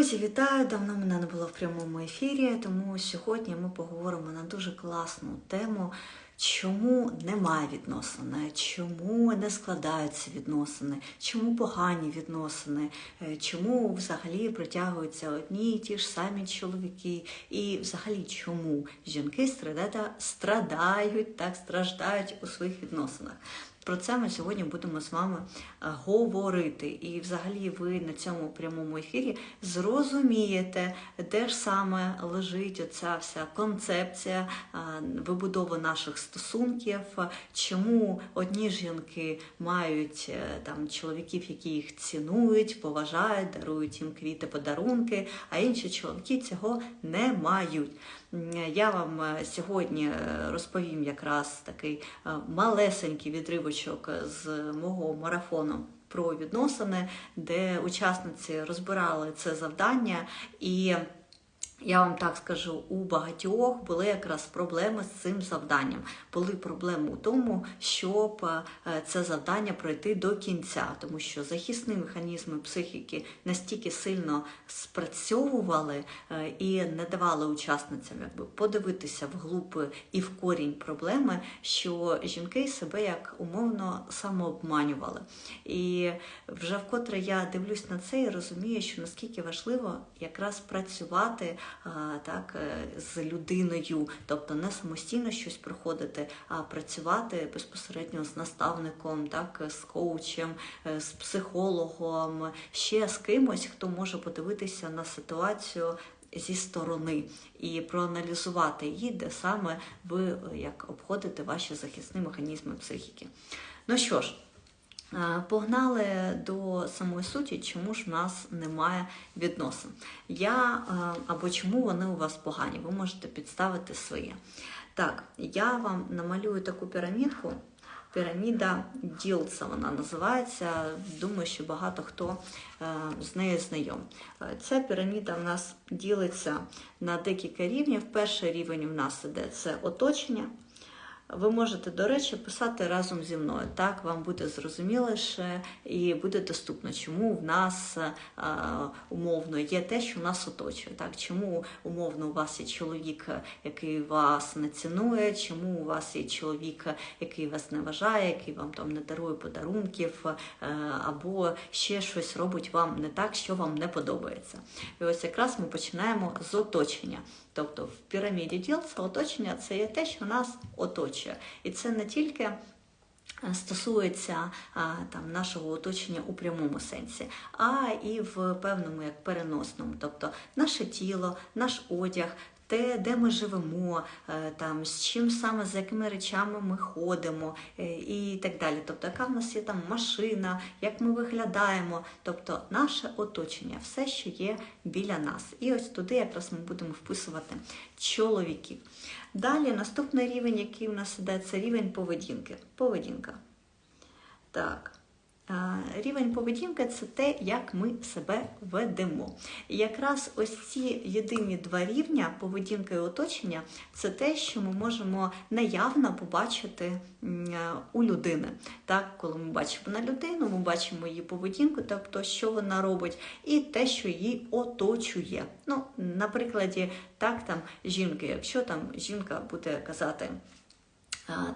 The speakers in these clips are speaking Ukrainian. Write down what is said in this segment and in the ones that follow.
Друзі, вітаю! Давно мене не було в прямому ефірі, тому сьогодні ми поговоримо на дуже класну тему, чому немає відносини, чому не складаються відносини, чому погані відносини, е, чому взагалі притягуються одні і ті ж самі чоловіки, і взагалі чому жінки страдають, так страждають у своїх відносинах. Про це ми сьогодні будемо з вами е, говорити. І взагалі ви на цьому прямому ефірі зрозумієте, де ж саме лежить оця вся концепція е, вибудови наших стосунків, чому одні жінки мають е, там чоловіків, які їх цінують, поважають, дарують їм квіти, подарунки, а інші чоловіки цього не мають. Я вам е, сьогодні е, розповім якраз такий е, малесенький відривочок з мого марафону про відносини, де учасниці розбирали це завдання і. Я вам так скажу, у багатьох були якраз проблеми з цим завданням. Були проблеми у тому, щоб е, це завдання пройти до кінця, тому що захисні механізми психіки настільки сильно спрацьовували е, і не давали учасницям якби подивитися вглуб і в корінь проблеми, що жінки себе як умовно самообманювали. І вже вкотре я дивлюсь на це і розумію, що наскільки важливо якраз працювати так е, з людиною, тобто не самостійно щось проходити, а працювати безпосередньо з наставником, так з коучем, е, з психологом, ще з кимось, хто може подивитися на ситуацію. Зі сторони і проаналізувати її, де саме ви е, як обходите ваші захисні механізми психіки. Ну що ж, Погнали до самої суті, чому ж в нас немає відносин. Я е, або чому вони у вас погані, ви можете підставити своє. Так, я вам намалюю таку пірамідку. Піраміда Ділца вона називається. Думаю, що багато хто е, з нею знайом. Е, Ця піраміда в нас ділиться на декілька рівнів. Перший рівень в нас іде це оточення. Ви можете, до речі, писати разом зі мною. Так вам буде зрозуміліше і буде доступно, чому в нас е, умовно є те, що нас оточує. Так, чому умовно у вас є чоловік, який вас не цінує, чому у вас є чоловік, який вас не вважає, який вам там не дарує подарунків, е, або ще щось робить вам не так, що вам не подобається. І ось якраз ми починаємо з оточення. Тобто в піраміді Ділса оточення це є те, що нас оточує. І це не тільки е, стосується там, нашого оточення у прямому сенсі, а і в певному як переносному, тобто наше тіло, наш одяг. Те, де ми живемо, е, там з чим саме з якими речами ми ходимо е, і так далі. Тобто, яка в нас є там машина, як ми виглядаємо, тобто наше оточення, все, що є біля нас. І ось туди якраз ми будемо вписувати чоловіків. Далі наступний рівень, який у нас іде, це рівень поведінки. Поведінка. Так. Рівень поведінки це те, як ми себе ведемо. І якраз ось ці єдині два рівня поведінка і оточення це те, що ми можемо наявно побачити у людини. Так, коли ми бачимо на людину, ми бачимо її поведінку, тобто що вона робить, і те, що її оточує. Ну, на прикладі, так там жінки, якщо там жінка буде казати.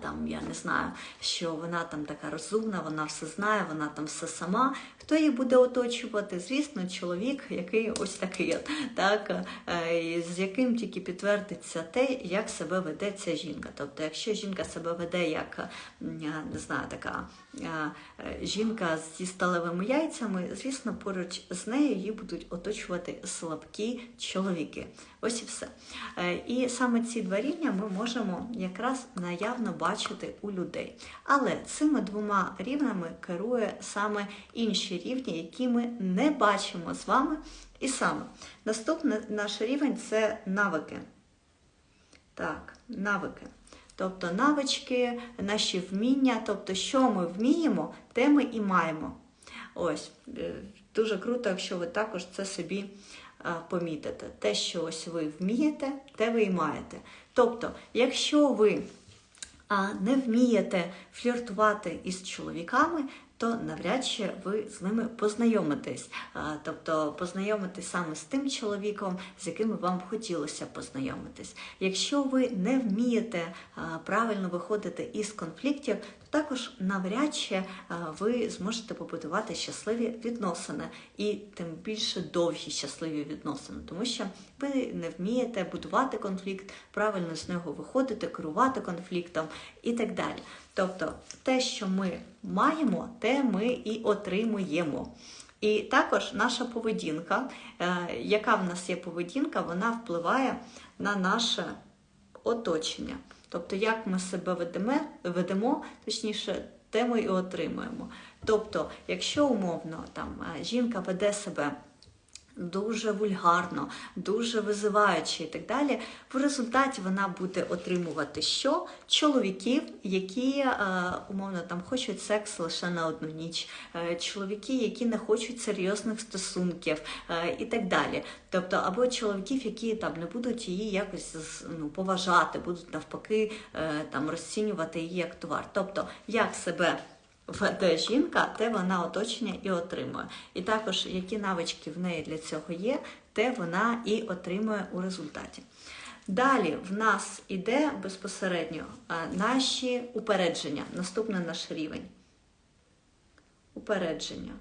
Там я не знаю, що вона там така розумна, вона все знає, вона там все сама. Хто її буде оточувати? Звісно, чоловік, який ось такий, так, е, з яким тільки підтвердиться те, як себе веде ця жінка. Тобто, якщо жінка себе веде як не знаю, така е, е, жінка зі сталевими яйцями, звісно, поруч з нею її будуть оточувати слабкі чоловіки. Ось і все. Е, І саме ці два рівня ми можемо якраз наявно бачити у людей. Але цими двома рівнями керує саме інші рівні, які ми не бачимо з вами. І саме наступний наш рівень це навики. Так, навики. Тобто навички, наші вміння, тобто, що ми вміємо, те ми і маємо. Ось, е, дуже круто, якщо ви також це собі помітите. Те, що ось ви вмієте, те ви і маєте. Тобто, якщо ви не вмієте фліртувати із чоловіками, то навряд чи ви з ними познайомитесь. Тобто познайомитесь саме з тим чоловіком, з яким вам хотілося познайомитись. Якщо ви не вмієте правильно виходити із конфліктів, також навряд чи ви зможете побудувати щасливі відносини і тим більше довгі щасливі відносини, тому що ви не вмієте будувати конфлікт, правильно з нього виходити, керувати конфліктом і так далі. Тобто, те, що ми маємо, те ми і отримуємо. І також наша поведінка, е, яка в нас є поведінка, вона впливає на наше оточення. Тобто, як ми себе ведемо, точніше, те ми і отримуємо. Тобто, якщо умовно там е, жінка веде себе дуже вульгарно, дуже визиваючи і так далі, в результаті вона буде отримувати що? Чоловіків, які е, умовно там хочуть секс лише на одну ніч, е, чоловіки, які не хочуть серйозних стосунків е, і так далі. Тобто, або чоловіків, які там не будуть її якось ну, поважати, будуть навпаки там розцінювати її як товар. Тобто, як себе веде жінка, те вона оточення і отримує. І також, які навички в неї для цього є, те вона і отримує у результаті. Далі в нас іде безпосередньо наші упередження, наступний наш рівень. Упередження.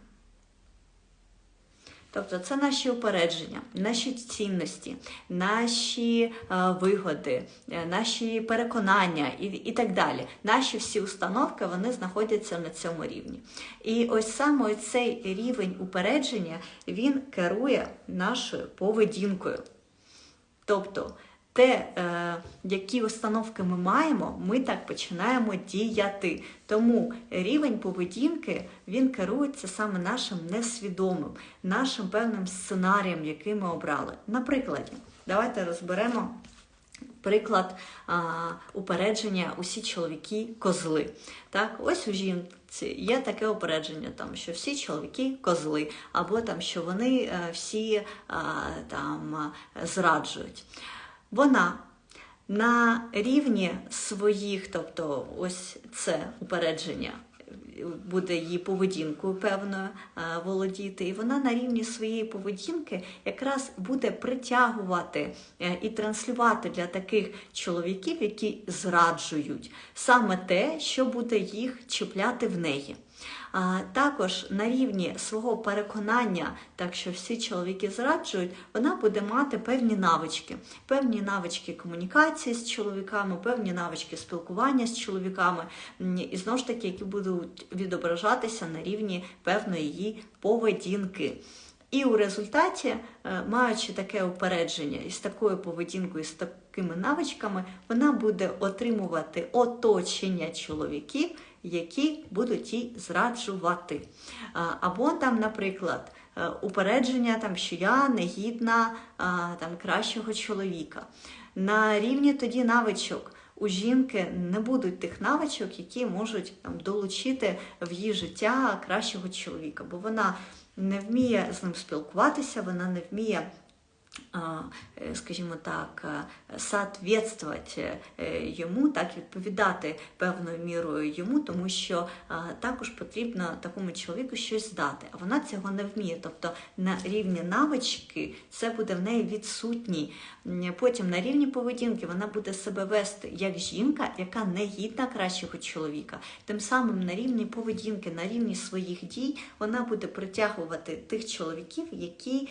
Тобто це наші упередження, наші цінності, наші е, вигоди, е, наші переконання і і так далі. Наші всі установки вони знаходяться на цьому рівні. І ось саме цей рівень упередження він керує нашою поведінкою. Тобто те, е, які установки ми маємо, ми так починаємо діяти. Тому рівень поведінки він керується саме нашим несвідомим, нашим певним сценарієм, який ми обрали. Наприклад, давайте розберемо. Приклад а, упередження усі чоловіки козли. Так, ось у жінці є таке упередження, там що всі чоловіки козли, або там що вони е, всі а, там зраджують вона на рівні своїх, тобто ось це упередження. Буде її поведінкою певною володіти, і вона на рівні своєї поведінки якраз буде притягувати е, і транслювати для таких чоловіків, які зраджують саме те, що буде їх чіпляти в неї. Також на рівні свого переконання, так що всі чоловіки зраджують, вона буде мати певні навички, певні навички комунікації з чоловіками, певні навички спілкування з чоловіками, і знову ж таки, які будуть відображатися на рівні певної її поведінки. І у результаті, е, маючи таке упередження із такою поведінкою, з такими навичками, вона буде отримувати оточення чоловіків які будуть їй зраджувати. Або там, наприклад, е, упередження, там, що я негідна там, кращого чоловіка. На рівні тоді навичок. У жінки не будуть тих навичок, які можуть там, долучити в її життя кращого чоловіка, бо вона не вміє з ним спілкуватися, вона не вміє скажімо так, е, соответствувати е, йому, так відповідати певною мірою йому, тому що також потрібно такому чоловіку щось здати, а вона цього не вміє. Тобто на рівні навички це буде в неї відсутній. Потім на рівні поведінки вона буде себе вести як жінка, яка не гідна кращого чоловіка. Тим самим на рівні поведінки, на рівні своїх дій вона буде притягувати тих чоловіків, які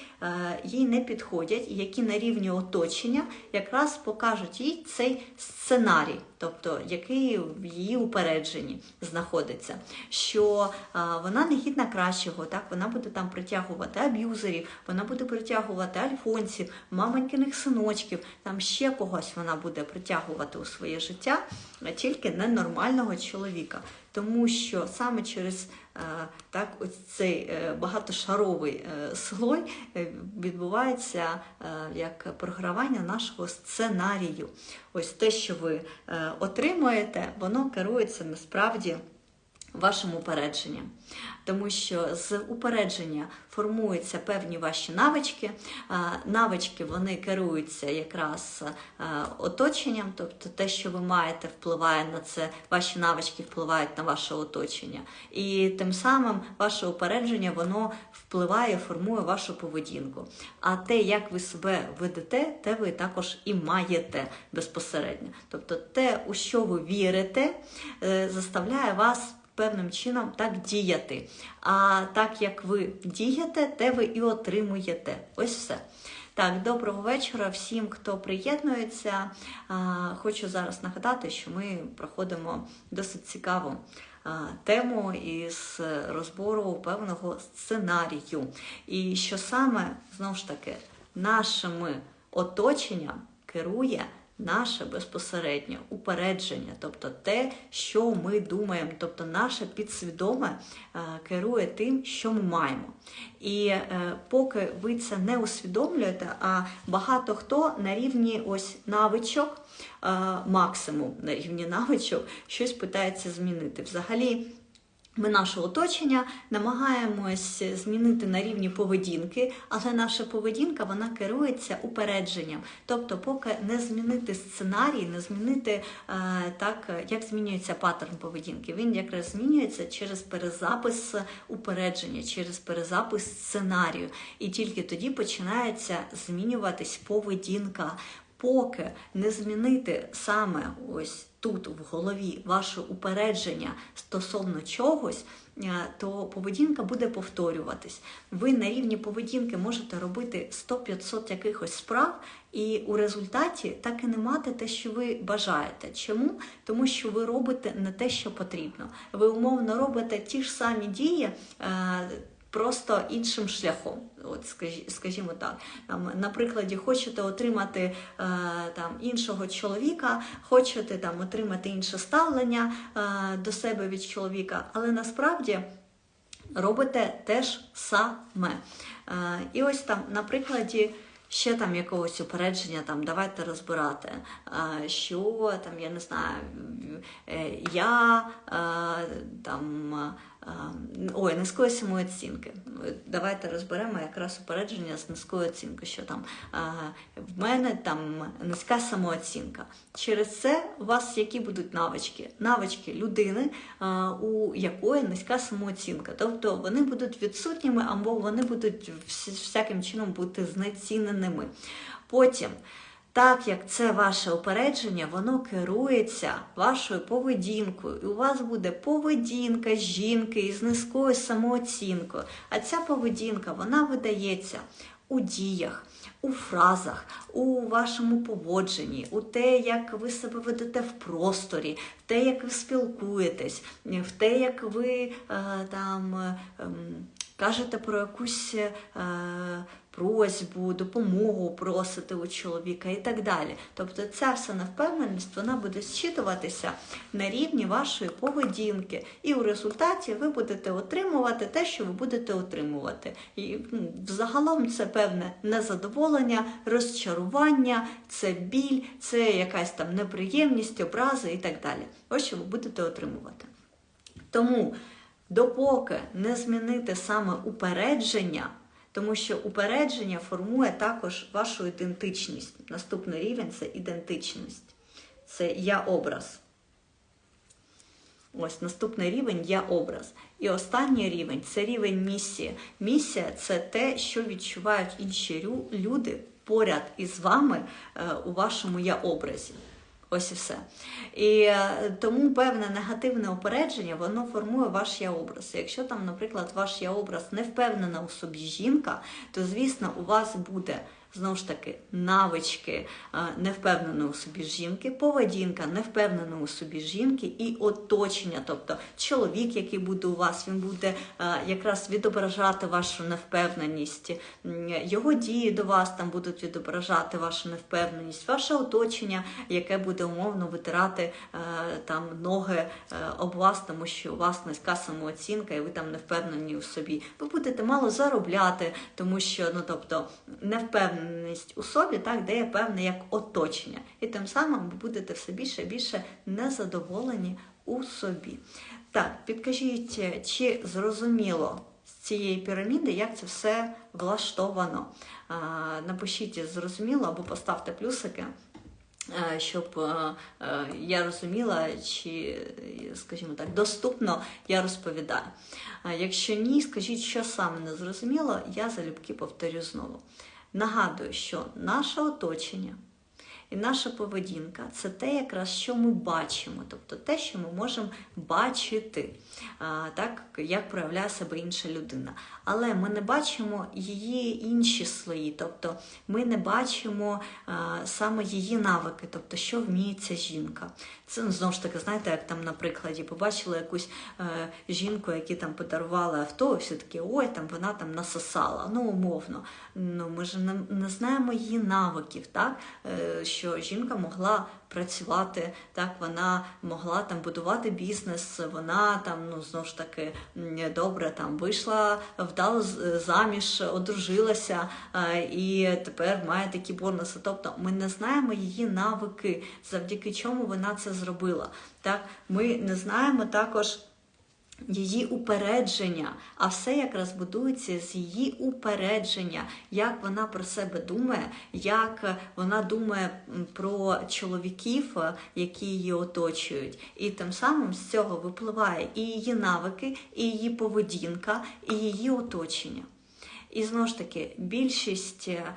їй не підходять які на рівні оточення якраз покажуть їй цей сценарій, тобто який в її упередженні знаходиться, що вона не гідна кращого, так вона буде там притягувати аб'юзерів, вона буде притягувати альфонсів, мамонькиних синочків, там ще когось вона буде притягувати у своє життя, тільки ненормального чоловіка. Тому що саме через е, так, ось цей е, багатошаровий е, слой відбувається як програвання нашого сценарію. Ось те, що ви отримуєте, воно керується насправді вашим упередженням. Тому що з упередження формуються певні ваші навички. Навички вони керуються якраз оточенням, тобто те, що ви маєте, впливає на це, ваші навички впливають на ваше оточення. І тим самим ваше упередження воно впливає, формує вашу поведінку. А те, як ви себе ведете, те ви також і маєте безпосередньо. Тобто те, у що ви вірите, е, заставляє вас певним чином так діяти. А так як ви дієте, те ви і отримуєте. Ось все. Так, доброго вечора всім, хто приєднується. Хочу зараз нагадати, що ми проходимо досить цікаву тему із розбору певного сценарію. І що саме знову ж таки нашим оточенням керує наше безпосереднє упередження, тобто те, що ми думаємо, тобто наше підсвідоме е, керує тим, що ми маємо. І е, поки ви це не усвідомлюєте, а багато хто на рівні ось навичок, е, максимум на рівні навичок, щось питається змінити. Взагалі. Ми наше оточення намагаємось змінити на рівні поведінки, але наша поведінка вона керується упередженням. Тобто, поки не змінити сценарій, не змінити е, так, як змінюється паттерн поведінки. Він якраз змінюється через перезапис упередження, через перезапис сценарію. І тільки тоді починається змінюватись поведінка. Поки не змінити саме ось тут в голові ваше упередження стосовно чогось, е, то поведінка буде повторюватись. Ви на рівні поведінки можете робити 100-500 якихось справ, і у результаті так і не мати те, що ви бажаєте. Чому? Тому що ви робите не те, що потрібно. Ви умовно робите ті ж самі дії. Е, просто іншим шляхом. От, скажімо так, там, на прикладі, хочете отримати е, там іншого чоловіка, хочете там отримати інше ставлення е, до себе від чоловіка, але насправді. Робите теж саме. Е, і ось там, на прикладі ще там якогось упередження, там давайте розбирати, що там, я не знаю, я там. Ой, низької самооцінки. Давайте розберемо якраз упередження з низькою оцінкою, що там в мене там низька самооцінка. Через це у вас які будуть навички? Навички людини, у якої низька самооцінка. Тобто вони будуть відсутніми або вони будуть всяким чином бути знеціненими. Потім. Так як це ваше опередження, воно керується вашою поведінкою. І у вас буде поведінка жінки із низькою самооцінкою. А ця поведінка вона видається у діях, у фразах, у вашому поводженні, у те, як ви себе ведете в просторі, в те, як ви спілкуєтесь, в те, як ви е, там. Е, кажете про якусь е, просьбу, допомогу просити у чоловіка і так далі. Тобто ця вся невпевненість вона буде зчитуватися на рівні вашої поведінки, і у результаті ви будете отримувати те, що ви будете отримувати. І ну, Загалом це певне незадоволення, розчарування, це біль, це якась там неприємність, образи і так далі. Ось що ви будете отримувати. Тому, допоки не змінити саме упередження, тому що упередження формує також вашу ідентичність. Наступний рівень це ідентичність. Це я-образ. Ось наступний рівень я образ. І останній рівень це рівень місії. Місія це те, що відчувають інші люди поряд із вами е, у вашому я-образі. Ось і все. І е, тому певне негативне опередження воно формує ваш я-образ. Якщо там, наприклад, ваш я-образ не впевнена у собі жінка, то звісно у вас буде знову ж таки навички невпевненої у собі жінки, поведінка невпевненої у собі жінки і оточення, тобто чоловік, який буде у вас, він буде якраз відображати вашу невпевненість, його дії до вас там будуть відображати вашу невпевненість, ваше оточення, яке буде умовно витирати там ноги е, об вас, тому що у вас низька самооцінка, і ви там не впевнені у собі. Ви будете мало заробляти, тому що ну тобто не впевнені впевненість у собі, так, де певне як оточення. І тим самим ви будете все більше і більше незадоволені у собі. Так, підкажіть, чи зрозуміло з цієї піраміди, як це все влаштовано? Напишіть зрозуміло або поставте плюсики. е, Щоб е, е, я розуміла, чи, скажімо так, доступно я розповідаю. Якщо ні, скажіть, що саме не зрозуміло, я залюбки повторю знову. Нагадую, що наше оточення і наша поведінка це те, якраз що ми бачимо, тобто те, що ми можемо бачити, так як проявляє себе інша людина. Але ми не бачимо її інші слої, тобто ми не бачимо саме її навики, тобто що вміє ця жінка. Це ну, знову ж таки, знаєте, як там на прикладі побачили якусь е, жінку, які там подарували авто, і всі такі, ой, там вона там насосала. Ну, умовно. Ну, ми ж не, не знаємо її навиків, так? Е, що жінка могла працювати, так вона могла там будувати бізнес, вона там, ну знову ж таки, добре там вийшла вдало заміж, одружилася е, і тепер має такі бонуси. Тобто ми не знаємо її навики, завдяки чому вона це зробила. Так, ми не знаємо також. Її упередження, а все якраз будується з її упередження, як вона про себе думає, як вона думає про чоловіків, е, які її оточують. І тим самим з цього випливає і її навики, і її поведінка, і її оточення. І знову ж таки, більшість е,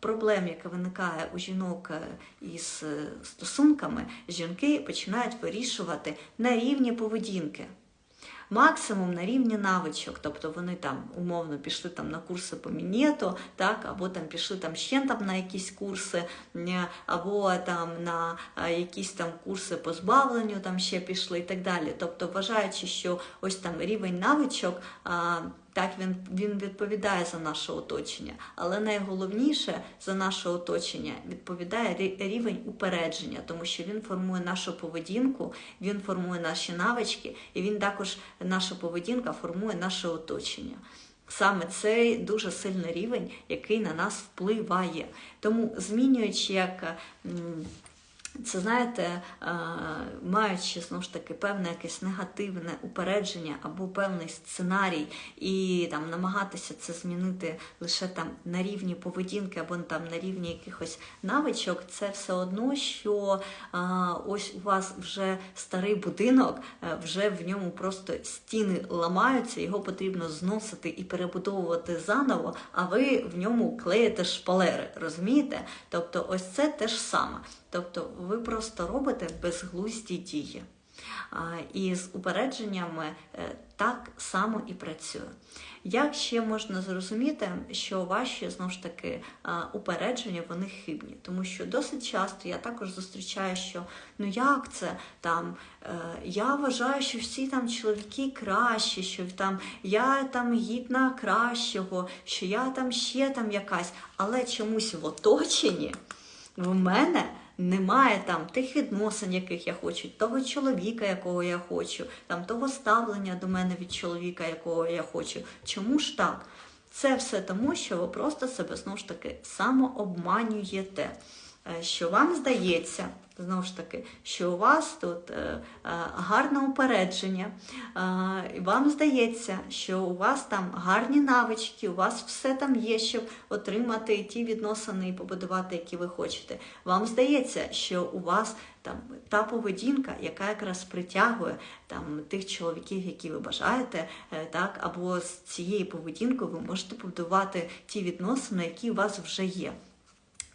проблем, яка виникає у жінок е, із стосунками, жінки починають вирішувати на рівні поведінки. Максимум на рівні навичок, тобто вони там умовно пішли там на курси по мінету, так, або там пішли там ще там на якісь курси, або там на е, якісь там курси по збавленню там ще пішли і так далі. Тобто, вважаючи, що ось там рівень навичок. Так, він, він відповідає за наше оточення, але найголовніше за наше оточення відповідає рівень упередження, тому що він формує нашу поведінку, він формує наші навички, і він також наша поведінка формує наше оточення. Саме цей дуже сильний рівень, який на нас впливає. Тому змінюючи як. Це знаєте, е, маючи знову ж таки певне якесь негативне упередження або певний сценарій, і там намагатися це змінити лише там на рівні поведінки або там на рівні якихось навичок, це все одно, що е, ось у вас вже старий будинок, е, вже в ньому просто стіни ламаються, його потрібно зносити і перебудовувати заново, а ви в ньому клеїте шпалери, розумієте? Тобто, ось це те ж саме. Тобто ви просто робите безглузді дії. І з упередженнями е, так само і працює. Як ще можна зрозуміти, що ваші знову ж таки упередження вони хибні? Тому що досить часто я також зустрічаю, що ну як це там е, я вважаю, що всі там чоловіки кращі, що там я там гідна кращого, що я там ще там якась, але чомусь в оточенні в мене немає там тих відносин, яких я хочу, того чоловіка, якого я хочу, там того ставлення до мене від чоловіка, якого я хочу. Чому ж так? Це все тому, що ви просто себе знову ж таки самообманюєте. Е, Що вам здається, знову ж таки, що у вас тут е, е, гарне упередження, вам здається, що у вас там гарні навички, у вас все там є, щоб отримати ті відносини і побудувати, які ви хочете. Вам здається, що у вас там та поведінка, яка якраз притягує там тих чоловіків, які ви бажаєте, так, або з цією поведінкою ви можете побудувати ті відносини, які у вас вже є.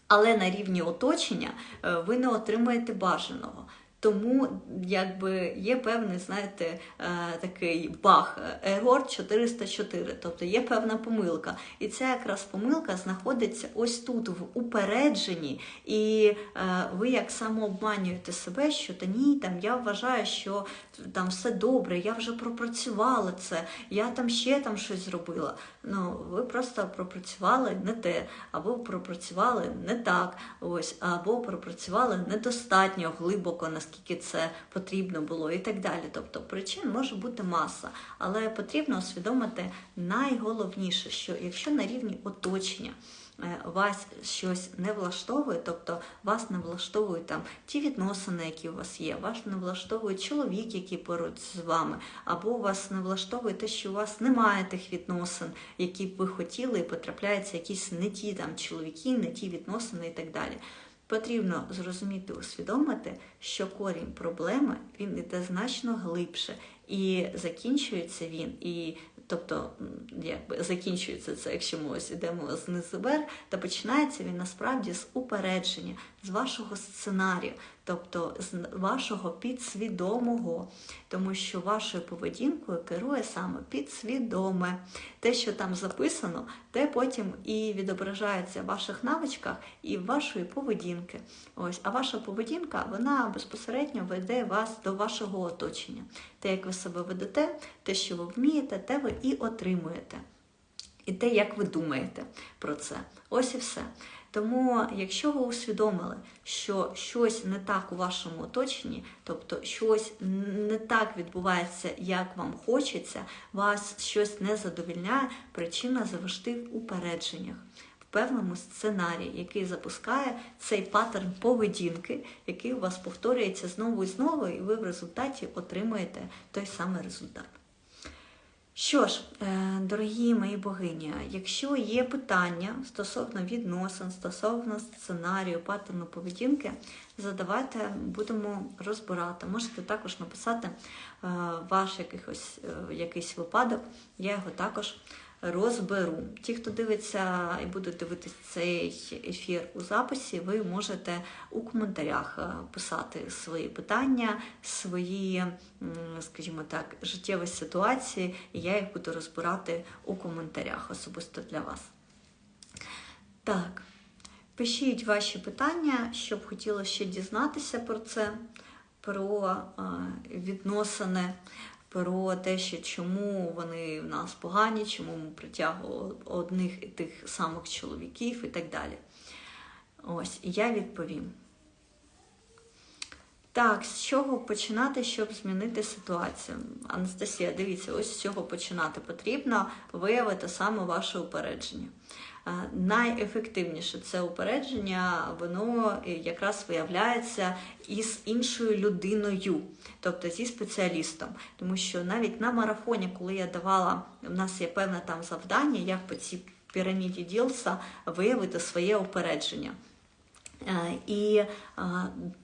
Але на рівні оточення е, ви не отримаєте бажаного. Тому якби є певний, знаєте, е, такий баг Егор 404, тобто є певна помилка. І ця якраз помилка знаходиться ось тут, в упередженні, і е, ви як самообманюєте себе, що та ні, там я вважаю, що там все добре, я вже пропрацювала це, я там ще там щось зробила. Ну, ви просто пропрацювали не те, або пропрацювали не так, ось, або пропрацювали недостатньо глибоко, наскільки це потрібно було, і так далі. Тобто причин може бути маса, але потрібно усвідомити найголовніше, що якщо на рівні оточення е, вас щось не влаштовує, тобто вас не влаштовують там ті відносини, які у вас є, вас не влаштовує чоловік, який поруч з вами, або вас не влаштовує те, що у вас немає тих відносин, які б ви хотіли, і потрапляються якісь не ті там чоловіки, не ті відносини і так далі. Потрібно зрозуміти, усвідомити, що корінь проблеми він іде значно глибше, і закінчується він, і тобто, якби закінчується це, якщо ми ось ідемо знизу вверх, то починається він насправді з упередження, з вашого сценарію, тобто з вашого підсвідомого, тому що вашою поведінкою керує саме підсвідоме. Те, що там записано, те потім і відображається в ваших навичках і в вашої поведінки. Ось, а ваша поведінка вона безпосередньо веде вас до вашого оточення. Те, як ви себе ведете, те, що ви вмієте, те ви і отримуєте. І те, як ви думаєте про це. Ось і все. Тому, якщо ви усвідомили, що щось не так у вашому оточенні, тобто щось не так відбувається, як вам хочеться, вас щось не задовільняє, причина завжди в упередженнях. В певному сценарії, який запускає цей паттерн поведінки, який у вас повторюється знову і знову, і ви в результаті отримуєте той самий результат. Що ж, е, дорогі мої богині, якщо є питання стосовно відносин, стосовно сценарію, паттерну поведінки, задавайте, будемо розбирати. Можете також написати е, ваш якийсь, е, якийсь випадок, я його також розберу. Ті, хто дивиться і буде дивитися цей ефір у записі, ви можете у коментарях е, писати свої питання, свої, скажімо так, життєві ситуації, і я їх буду розбирати у коментарях особисто для вас. Так, пишіть ваші питання, щоб хотілося ще дізнатися про це, про е, відносини про те, що чому вони в нас погані, чому ми притягували одних і тих самих чоловіків і так далі. Ось, і я відповім. Так, з чого починати, щоб змінити ситуацію? Анастасія, дивіться, ось з чого починати потрібно виявити саме ваше упередження. Найефективніше це упередження, воно якраз виявляється із іншою людиною, тобто зі спеціалістом. Тому що навіть на марафоні, коли я давала, у нас є певне там завдання, як по цій піраміді Ділса виявити своє упередження. І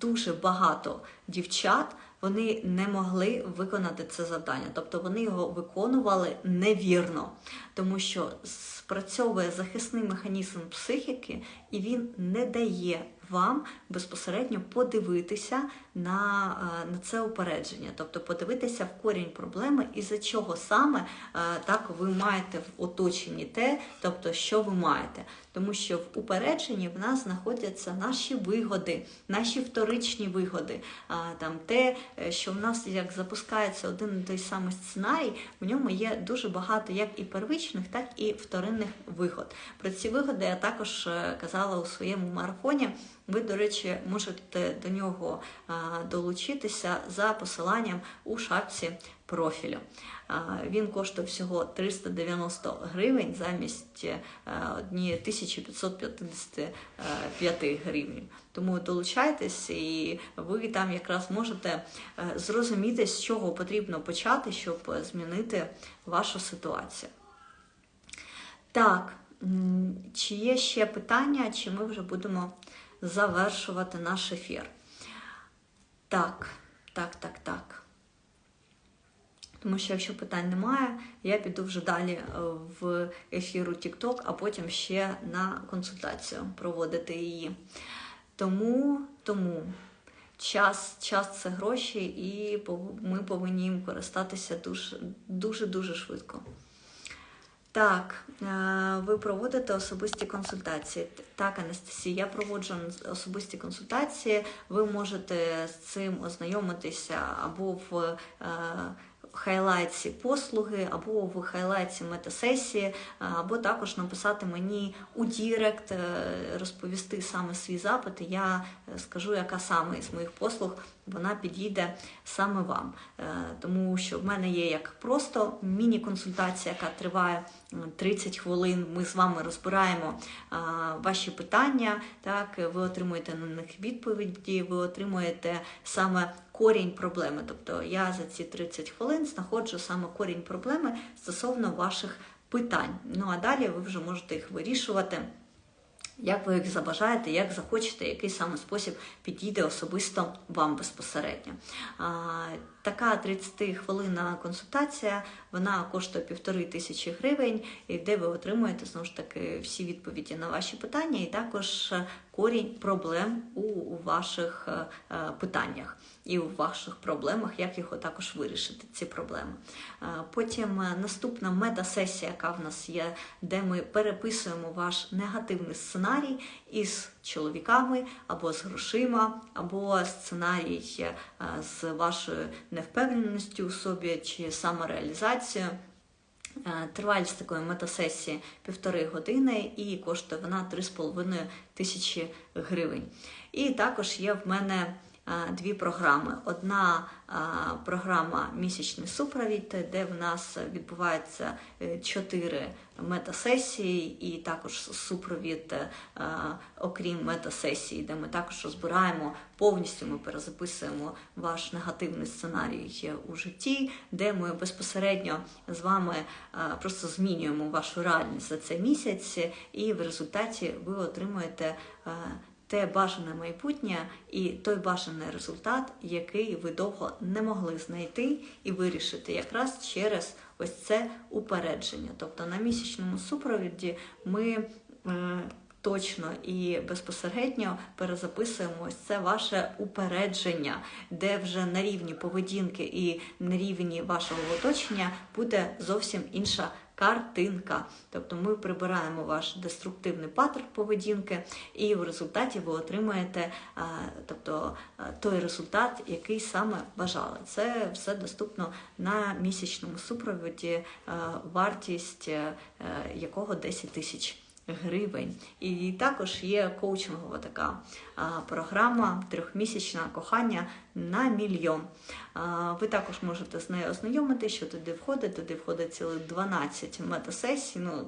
дуже багато дівчат вони не могли виконати це завдання, тобто вони його виконували невірно, тому що спрацьовує захисний механізм психіки, і він не дає вам безпосередньо подивитися на е, на це упередження, тобто подивитися в корінь проблеми і за чого саме е, так ви маєте в оточенні те, тобто що ви маєте. Тому що в упередженні в нас знаходяться наші вигоди, наші вторичні вигоди. Там те, е, що в нас як запускається один і той самий сценарій, в ньому є дуже багато як і первичних, так і вторинних вигод. Про ці вигоди я також казала у своєму марафоні. Ви, до речі, можете до нього долучитися за посиланням у шапці профілю. Він коштує всього 390 гривень замість 1555 гривень. Тому долучайтесь, і ви там якраз можете е, зрозуміти, з чого потрібно почати, щоб змінити вашу ситуацію. Так, чи є ще питання, чи ми вже будемо завершувати наш ефір. Так, так, так, так. Тому що, якщо питань немає, я піду вже далі е, в ефіру TikTok, а потім ще на консультацію проводити її. Тому, тому час час це гроші, і ми повинні їм користатися дуже дуже дуже швидко. Так, е, ви проводите особисті консультації. Так, Анастасія, я проводжу особисті консультації. Ви можете з цим ознайомитися або в е, хайлайці послуги, або в хайлайці метасесії, або також написати мені у Дірект, е, розповісти саме свій запит. і Я е, скажу, яка саме із моїх послуг вона підійде саме вам. Е, тому що в мене є як просто міні-консультація, яка триває 30 хвилин. Ми з вами розбираємо ваші питання. Так, ви отримуєте на них відповіді, ви отримуєте саме корінь проблеми. Тобто я за ці 30 хвилин знаходжу саме корінь проблеми стосовно ваших питань. Ну а далі ви вже можете їх вирішувати. Як ви їх забажаєте, як захочете, який саме спосіб підійде особисто вам безпосередньо. Така 30 хвилинна консультація вона коштує півтори тисячі гривень, і де ви отримуєте знову ж таки всі відповіді на ваші питання, і також корінь проблем у ваших е, е, питаннях і у ваших проблемах, як його також вирішити, ці проблеми. Е, потім наступна мета-сесія, яка в нас є, де ми переписуємо ваш негативний сценарій із чоловіками або з грошима, або сценарій з вашою невпевненістю у собі чи самореалізацією. Е, тривалість такої метасесії півтори години і коштує вона 3,5 тисячі гривень. І також є в мене е, дві програми. Одна програма Місячний супровід, де в нас відбувається е, чотири метасесії, і також супровід, е, окрім метасесії, де ми також розбираємо повністю, ми перезаписуємо ваш негативний сценарій у житті, де ми безпосередньо з вами е, просто змінюємо вашу реальність за цей місяць, і в результаті ви отримуєте те бажане майбутнє і той бажаний результат, який ви довго не могли знайти і вирішити якраз через ось це упередження. Тобто на місячному супровіді ми. Е, точно і безпосередньо перезаписуємо ось це ваше упередження, де вже на рівні поведінки і на рівні вашого оточення буде зовсім інша картинка. Тобто ми прибираємо ваш деструктивний паттерн поведінки, і в результаті ви отримаєте тобто, той результат, який саме бажали. Це все доступно на місячному супроводі, вартість е, якого 10 тисяч гривень. І також є коучингова така програма трьохмісячне кохання на мільйон. Ви також можете з нею ознайомити, що туди входить. Туди входить цілих 12 метасесій. Ну,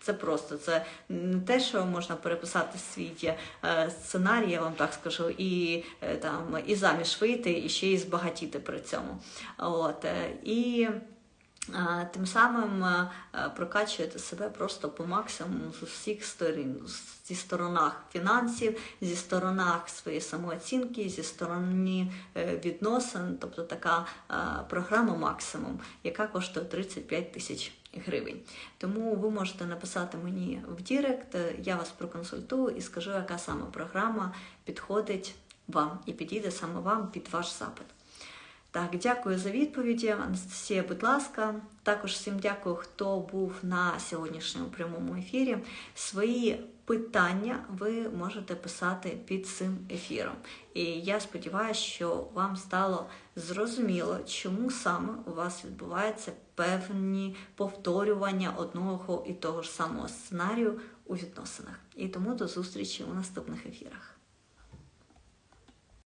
Це просто це не те, що можна переписати свій е, сценарій, я вам так скажу, і е, там і заміж вийти, і ще й збагатіти при цьому. От, е, і Тим самим прокачуєте себе просто по максимуму з усіх сторін, зі сторонах фінансів, зі сторонах своєї самооцінки, зі сторони е, відносин, тобто така програма максимум, яка коштує 35 тисяч гривень. Тому ви можете написати мені в Дірект, я вас проконсультую і скажу, яка саме програма підходить вам і підійде саме вам під ваш запит. Так, дякую за відповіді, Анастасія, будь ласка. Також всім дякую, хто був на сьогоднішньому прямому ефірі. Свої питання ви можете писати під цим ефіром. І я сподіваюся, що вам стало зрозуміло, чому саме у вас відбуваються певні повторювання одного і того ж самого сценарію у відносинах. І тому до зустрічі у наступних ефірах.